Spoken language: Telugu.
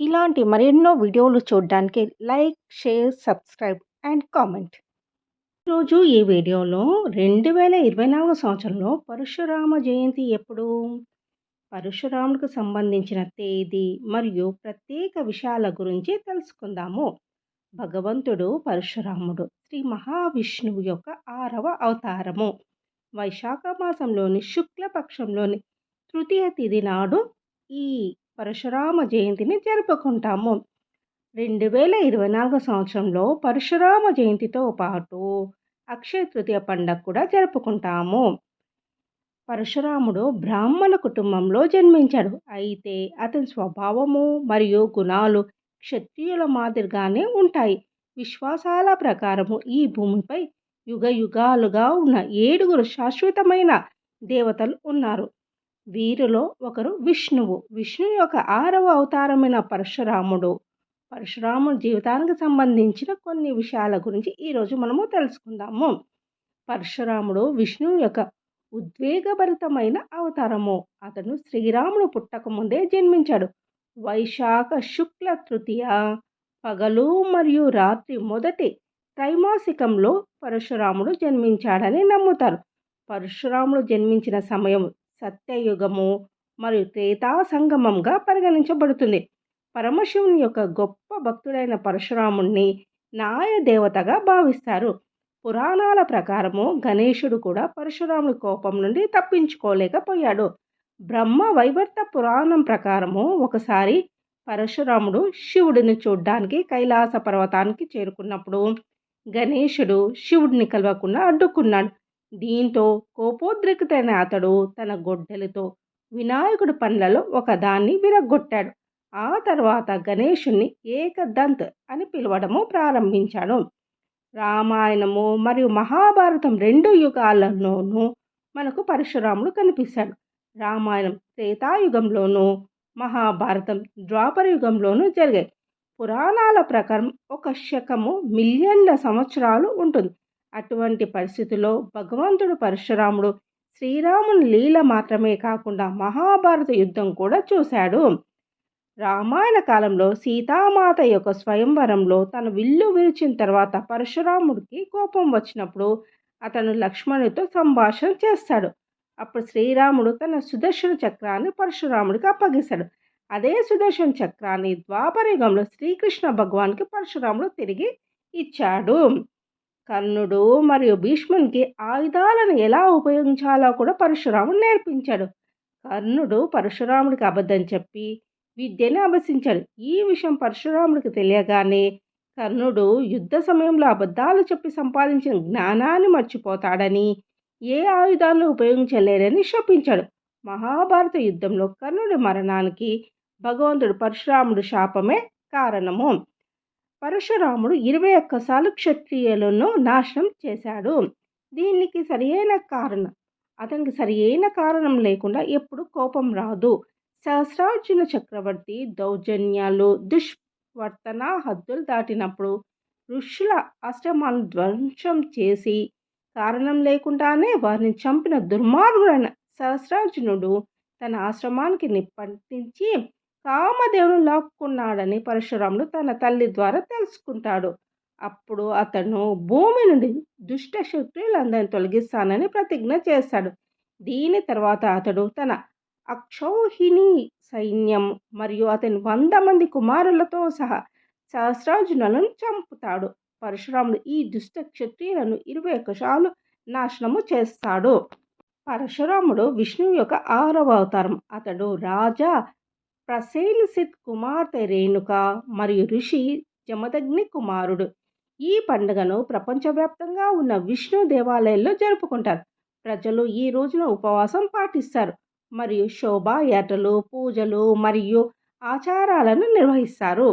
ఇలాంటి మరెన్నో వీడియోలు చూడడానికి like share subscribe and comment. ఈరోజు ఈ వీడియోలో రెండు వేల ఇరవై నాలుగు సంవత్సరంలో పరశురామ జయంతి ఎప్పుడు? పరశురాముడికి సంబంధించిన తేదీ మరియు ప్రత్యేక విషయాల గురించి తెలుసుకుందాము. భగవంతుడు పరశురాముడు శ్రీ మహావిష్ణువు యొక్క ఆరవ అవతారము. వైశాఖ మాసంలోని శుక్లపక్షంలోని తృతీయ తిథి నాడు ఈ పరశురామ జయంతిని జరుపుకుంటాము. రెండు వేల ఇరవై నాలుగు సంవత్సరంలో పరశురామ జయంతితో పాటు అక్షయ తృతీయ పండగ కూడా జరుపుకుంటాము. పరశురాముడు బ్రాహ్మణ కుటుంబంలో జన్మించాడు. అయితే అతని స్వభావము మరియు గుణాలు క్షత్రియుల మాదిరిగానే ఉంటాయి. విశ్వాసాల ప్రకారము ఈ భూమిపై యుగ యుగాలుగా ఉన్న ఏడుగురు శాశ్వతమైన దేవతలు ఉన్నారు. వీరిలో ఒకరు విష్ణువు. విష్ణువు యొక్క ఆరవ అవతారమైన పరశురాముడు. పరశురాముడు జీవితానికి సంబంధించిన కొన్ని విషయాల గురించి ఈరోజు మనము తెలుసుకుందాము. పరశురాముడు విష్ణువు యొక్క ఉద్వేగభరితమైన అవతారము. అతను శ్రీరాముడు పుట్టకముందే జన్మించాడు. వైశాఖ శుక్ల తృతీయ. పగలు మరియు రాత్రి మొదటి త్రైమాసికంలో పరశురాముడు జన్మించాడని నమ్ముతారు. పరశురాముడు జన్మించిన సమయం సత్యయుగము మరియు త్రేతా సంగమంగా పరిగణించబడుతుంది. పరమశివుని యొక్క గొప్ప భక్తుడైన పరశురాముణ్ణి నాయ దేవతగా భావిస్తారు. పురాణాల ప్రకారము గణేశుడు కూడా పరశురాముడి కోపం నుండి తప్పించుకోలేకపోయాడు. బ్రహ్మ వైవర్త పురాణం ప్రకారము ఒకసారి పరశురాముడు శివుడిని చూడ్డానికి కైలాస పర్వతానికి చేరుకున్నప్పుడు గణేశుడు శివుడిని కలవకుండా అడ్డుకున్నాడు. దీంతో కోపోద్రిక్తైన అతడు తన గొడ్డలితో వినాయకుడి పండ్లలో ఒకదాన్ని విరగ్గొట్టాడు. ఆ తర్వాత గణేషుణ్ణి ఏకదంత్ అని పిలవడము ప్రారంభించాడు. రామాయణము మరియు మహాభారతం రెండు యుగాలలోనూ మనకు పరశురాముడు కనిపిస్తాడు. రామాయణం త్రేతాయుగంలోనూ మహాభారతం ద్వాపర యుగంలోనూ జరిగాయి. పురాణాల ప్రకారం ఒక శకము మిలియన్ల సంవత్సరాలు ఉంటుంది. అటువంటి పరిస్థితుల్లో భగవంతుడు పరశురాముడు శ్రీరాముని లీల మాత్రమే కాకుండా మహాభారత యుద్ధం కూడా చూశాడు. రామాయణ కాలంలో సీతామాత యొక్క స్వయంవరంలో తన విల్లు విరిచిన తర్వాత పరశురాముడికి కోపం వచ్చినప్పుడు అతను లక్ష్మణుడితో సంభాషణ చేస్తాడు. అప్పుడు శ్రీరాముడు తన సుదర్శన చక్రాన్ని పరశురాముడికి అప్పగిస్తాడు. అదే సుదర్శన చక్రాన్ని ద్వాపరయుగంలో శ్రీకృష్ణ భగవాన్కి పరశురాముడు తిరిగి ఇచ్చాడు. కర్ణుడు మరియు భీష్మునికి ఆయుధాలను ఎలా ఉపయోగించాలో కూడా పరశురాముడు నేర్పించాడు. కర్ణుడు పరశురాముడికి అబద్ధం చెప్పి విద్యను అభ్యసించాడు. ఈ విషయం పరశురాముడికి తెలియగానే కర్ణుడు యుద్ధ సమయంలో అబద్ధాలు చెప్పి సంపాదించిన జ్ఞానాన్ని మర్చిపోతాడని ఏ ఆయుధాలను ఉపయోగించలేరని శపించాడు మహాభారత యుద్ధంలో కర్ణుడి మరణానికి భగవంతుడు పరశురాముడు శాపమే కారణము. పరశురాముడు ఇరవై ఒక్కసార్లు క్షత్రియులను నాశనం చేశాడు. దీనికి సరియైన కారణం అతనికి సరియైన కారణం లేకుండా ఎప్పుడు కోపం రాదు. సహస్రార్జున చక్రవర్తి దౌర్జన్యాలు దుష్వర్తన హద్దులు దాటినప్పుడు ఋషుల ఆశ్రమాలను ధ్వంసం చేసి కారణం లేకుండానే వారిని చంపిన దుర్మార్గుడైన సహస్రార్జునుడు తన ఆశ్రమానికి నిప్పంటించి కామదేవుని లాక్కున్నాడని పరశురాముడు తన తల్లి ద్వారా తెలుసుకుంటాడు. అప్పుడు అతను భూమి నుండి దుష్ట శక్తులందరినీ తొలగిస్తానని ప్రతిజ్ఞ చేస్తాడు. దీని తర్వాత అతడు తన అక్షౌహిణి సైన్యం మరియు అతని వంద మంది కుమారులతో సహా సహస్రాజునులను చంపుతాడు. పరశురాముడు ఈ దుష్ట క్షత్రియులను ఇరవై ఒక్కసార్లు నాశనము చేస్తాడు. పరశురాముడు విష్ణువు యొక్క ఆరవ అవతారం. అతడు రాజా ప్రసేనసిత్ కుమార్తె రేణుక మరియు ఋషి జమదగ్ని కుమారుడు. ఈ పండుగను ప్రపంచవ్యాప్తంగా ఉన్న విష్ణు దేవాలయాల్లో జరుపుకుంటారు. ప్రజలు ఈ రోజున ఉపవాసం పాటిస్తారు. మరియు శోభాయాత్రలు పూజలు మరియు ఆచారాలను నిర్వహిస్తారు.